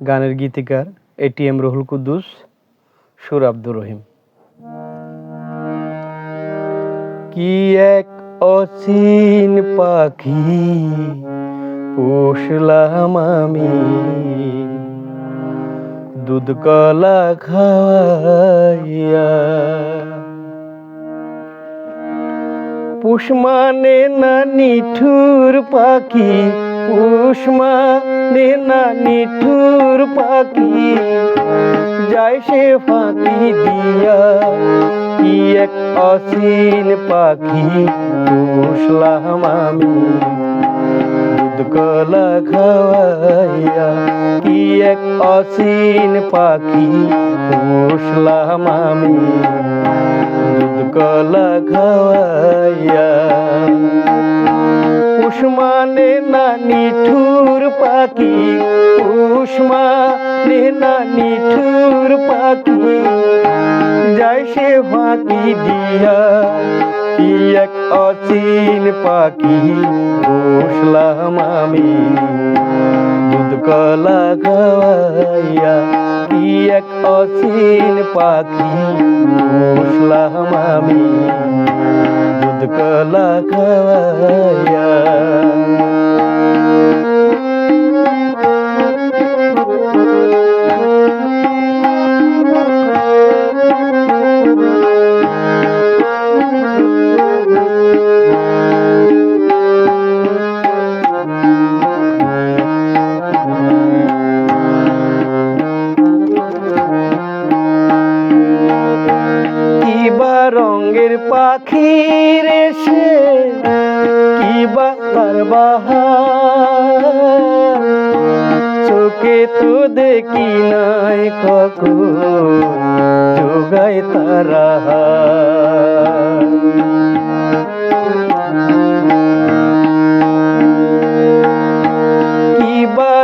গানের গীতিকার এটিএম রহুল কুদ্দুস, সুর আব্দুর রহিম। কি এক অচিন পাখি পুষলাম আমি। দুধ কলা খাওয়াইয়া পুষ মানে না নিঠুর পাখি পুষ মানে না নিঠুর পাখি? যায় সে ফাঁকি দিয়া, কি এক অসীন পাখি? পুষলাম আমি কলা খাওয়াইয়া, কি এক অসীন পাখি? পুষলাম আমি দুধ কলা খাওয়াইয়া। পুষ্মানে না নিঠুর পাখি পুষ্মানে না নিঠুর পাখি। যায় সে ফাঁকি দিয়া, কি এক অচিন পাখি, বসলাম আমি। দুধ কলা খাওয়াইয়া কি এক অচিন পাখি, বসলাম আমি। দুধ কলা রঙের পাখির এসে তার বাহার? চোখে তো দেখি নাই কখন যোগায় তারা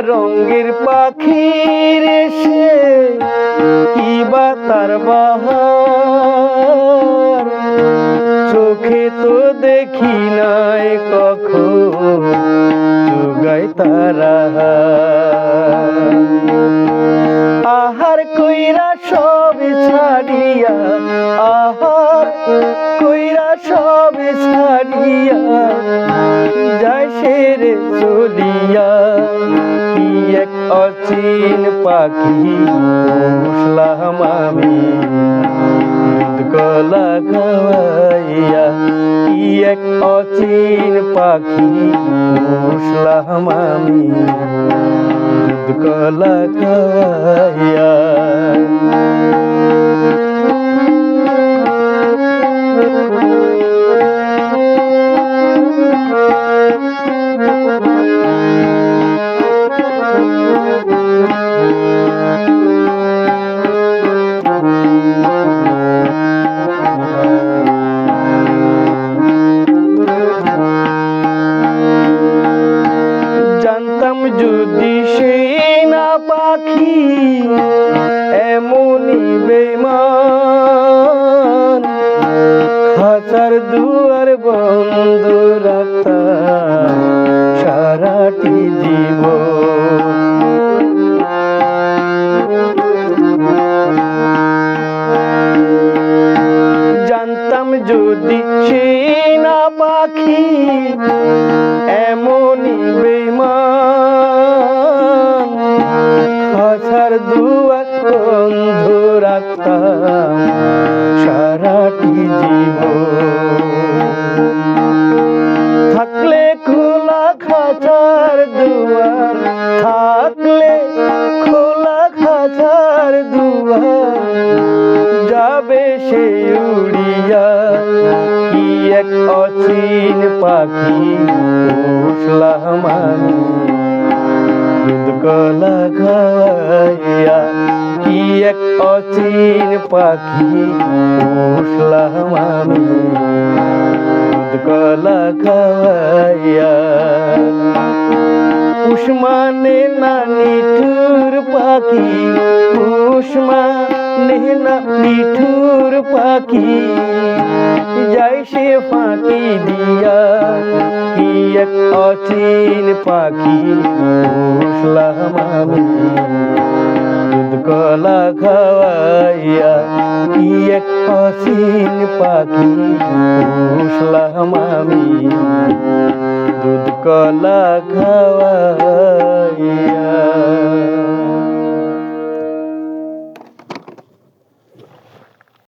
রঙের পাখির এসে কিবা তার বাহার? চোখে তো দেখি নাই কখন যোগায় তারা। আহার কইরা সব ছাড়িয়া, আহার কইরা সব ছাড়িয়া, যায় সে চলিয়া। এক অচিন পাখি পুষলাম আমি। কলা খাওয়াইয়া কি এক অচিন পাখি পুষলাম আমি। কলা খাওয়াইয়া সেই না পাখি এমনই বেমান খাঁচার দুয়ার বন্ধ রাখতাম সারাটি জীবন। জানতাম যদি সে না পাখি এমনই বেমান দুয়ার বন্ধ রাখতাম সারাটি জীবন। থাকলে খোলা খাঁচার দুয়ার, থাকলে খোলা খাঁচার দুয়ার। যাবে সে উড়িয়া, কি এক অচিন পাখি পুষলাম কলা খাইয়া কি এক অচিন পাখি পুষলাম আমি। কলা খাইয়া পুষ মানে না নিঠুর পাখি পুষ মানে না নিঠুর পাখি। যাই সে ফাঁকি দিয়া কি এক অচিন পাখি পুষলাম আমি। কলা খাওয়াইয়া কি এক অচিন পাখি পুষলাম আমি। দুধ কলা খাওয়া